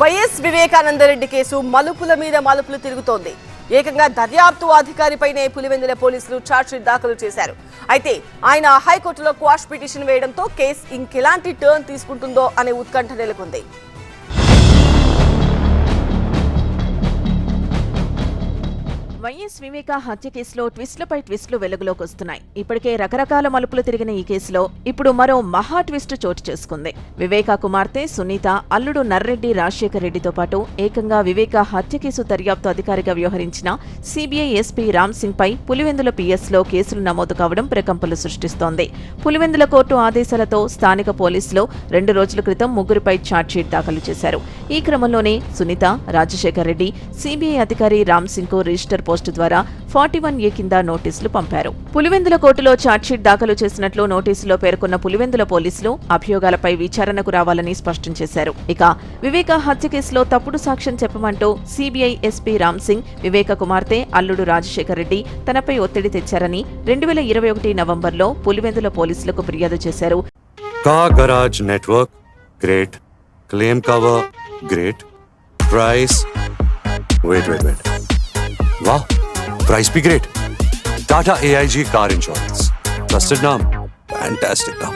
YS Vivekananda Reddy case మలుపుల మీద మలుపులు తిరుగుతోంది. ఏకంగా దర్యాప్తు అధికారిపైనే పులివెందుల పోలీసులు ఛార్జ్షీట్ దాఖలు చేశారు. అయితే ఆయన హైకోర్టులో క్వాష్ పిటిషన్ వేయడంతో కేసు ఇంకెలాంటి టర్న్ తీసుకుంటుందో అనే ఉత్కంఠ నెలకొంది. వైఎస్ వివేక హత్య కేసులో ట్విస్టులపై ట్విస్టులు వెలుగులోకి వస్తున్నాయి. ఇప్పటికే రకరకాల మలుపులు తిరిగిన ఈ కేసులో ఇప్పుడు మరో మహా ట్విస్ట్ చోటు చేసుకుంది. వివేక కుమార్తె సునీత అల్లుడు నర్రెడ్డి రాజశేఖర్ రెడ్డితో పాటు ఏకంగా వివేక హత్య కేసు దర్యాప్తు అధికారిగా వ్యవహరించిన సిబిఐ ఎస్పీ రామ్ సింగ్ పై పులివెందుల పిఎస్లో కేసులు నమోదు కావడం ప్రకంపలు సృష్టిస్తోంది. పులివెందుల కోర్టు ఆదేశాలతో స్థానిక పోలీసులు రెండు రోజుల క్రితం ముగ్గురిపై ఛార్జ్షీట్ దాఖలు చేశారు. ఈ క్రమంలోనే సునీత రాజశేఖర్ రెడ్డి సిబిఐ అధికారి రామ్ సింగ్కు రిజిస్టర్ పోస్టు ద్వారా ఫార్టీ వన్ ఏ కింద నోటీసులు పంపారు. పులివెందుల కోర్టులో ఛార్జ్షీట్ దాఖలు చేసినట్లు నోటీసులో పేర్కొన్న పులివెందుల పోలీసులు అభియోగాలపై విచారణకు రావాలని స్పష్టం చేశారు. ఇక వివేక హత్య కేసులో తప్పుడు సాక్ష్యం చెప్పమంటూ సిబిఐ ఎస్పీ రామ్ సింగ్ వివేక కుమార్తె అల్లుడు రాజశేఖర్ రెడ్డి తనపై ఒత్తిడి తెచ్చారని రెండు వేల ఇరవై ఒకటి నవంబర్లో పులివెందుల పోలీసులకు ఫిర్యాదు చేశారు. కాగరాజ్ network great. Claim cover wait, wait. वाह प्राइस भी great Tata AIG car insurance trusted नाम फैंटास्टिक नाम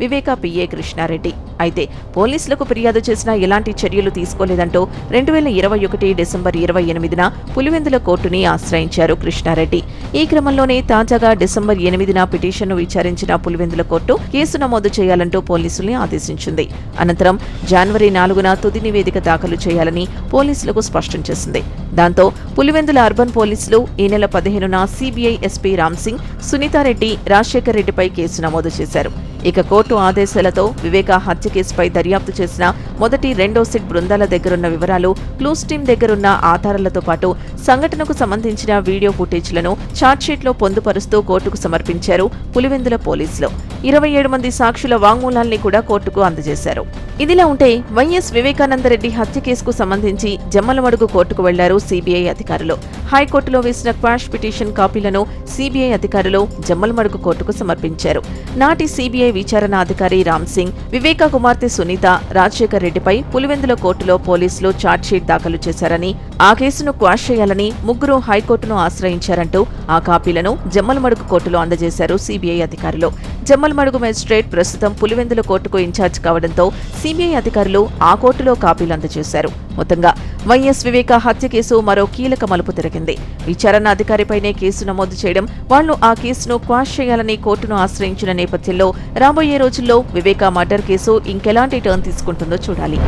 వివేక పిఏ కృష్ణారెడ్డి అయితే పోలీసులకు ఫిర్యాదు చేసినా ఎలాంటి చర్యలు తీసుకోలేదంటూ రెండు వేల ఇరవై ఒకటి డిసెంబర్ ఇరవై ఎనిమిదిన పులివెందుల కోర్టుని ఆశ్రయించారు కృష్ణారెడ్డి ఈ క్రమంలోనే తాజాగా డిసెంబర్ ఎనిమిదిన పిటిషన్ను విచారించిన పులివెందుల కోర్టు కేసు నమోదు చేయాలంటూ పోలీసుల్ని ఆదేశించింది అనంతరం జనవరి నాలుగున తుది నివేదిక దాఖలు చేయాలని పోలీసులకు స్పష్టం చేసింది దాంతో పులివెందుల అర్బన్ పోలీసులు ఈ నెల పదిహేనున సిబిఐ ఎస్పీ రామ్ సింగ్ సునీతారెడ్డి రాజశేఖర్ రెడ్డిపై కేసు నమోదు చేశారు. ఇక కోర్టు ఆదేశాలతో వివేక హత్య కేసుపై దర్యాప్తు చేసిన మొదటి రెండో సిట్ బృందాల దగ్గరున్న వివరాలు క్లూస్ టీం దగ్గరున్న ఆధారాలతో పాటు సంఘటనకు సంబంధించిన వీడియో ఫుటేజ్లను ఛార్జ్షీట్లో పొందుపరుస్తూ కోర్టుకు సమర్పించారు పులివెందుల పోలీసులు. ఇరవై ఏడు మంది సాక్షుల వాంగ్మూలాల్ని కూడా కోర్టుకు అందజేశారు. ఇదిలా ఉంటే వైఎస్ వివేకానందరెడ్డి హత్య కేసుకు సంబంధించి జమ్మలమడుగు కోర్టుకు వెళ్ళారు సీబీఐ అధికారులు. హైకోర్టులో వేసిన క్వాష్ పిటిషన్ కాపీలను సిబిఐ అధికారులు జమ్మలమడుగు కోర్టుకు సమర్పించారు. నాటి సీబీఐ విచారణ అధికారి రామ్ సింగ్ వివేక కుమార్తె సునీత రాజశేఖర్ రెడ్డిపై పులివెందుల కోర్టులో పోలీసులు ఛార్జ్షీట్ దాఖలు చేశారని ఆ కేసును క్వాష్ చేయాలని ముగ్గురు హైకోర్టును ఆశ్రయించారంటూ ఆ కాపీలను జమ్మలమడుగు కోర్టులో అందజేశారు సిబిఐ అధికారులు. జమ్మలమడుగు మేజిస్ట్రేట్ ప్రస్తుతం పులివెందుల కోర్టుకు ఇన్ఛార్జ్ కావడంతో సిబిఐ అధికారులు ఆ కోర్టులో కాపీలు అందజేశారు. మొత్తంగా వైఎస్ వివేక హత్య కేసు మరో కీలక మలుపు తిరిగింది. విచారణ అధికారిపైనే కేసు నమోదు చేయడం వాళ్ళు ఆ కేసును క్వాష్ చేయాలని కోర్టును ఆశ్రయించిన నేపథ్యంలో రాబోయే రోజుల్లో వివేక మర్డర్ కేసు ఇంకెలాంటి టర్న్ తీసుకుంటుందో చూడాలి.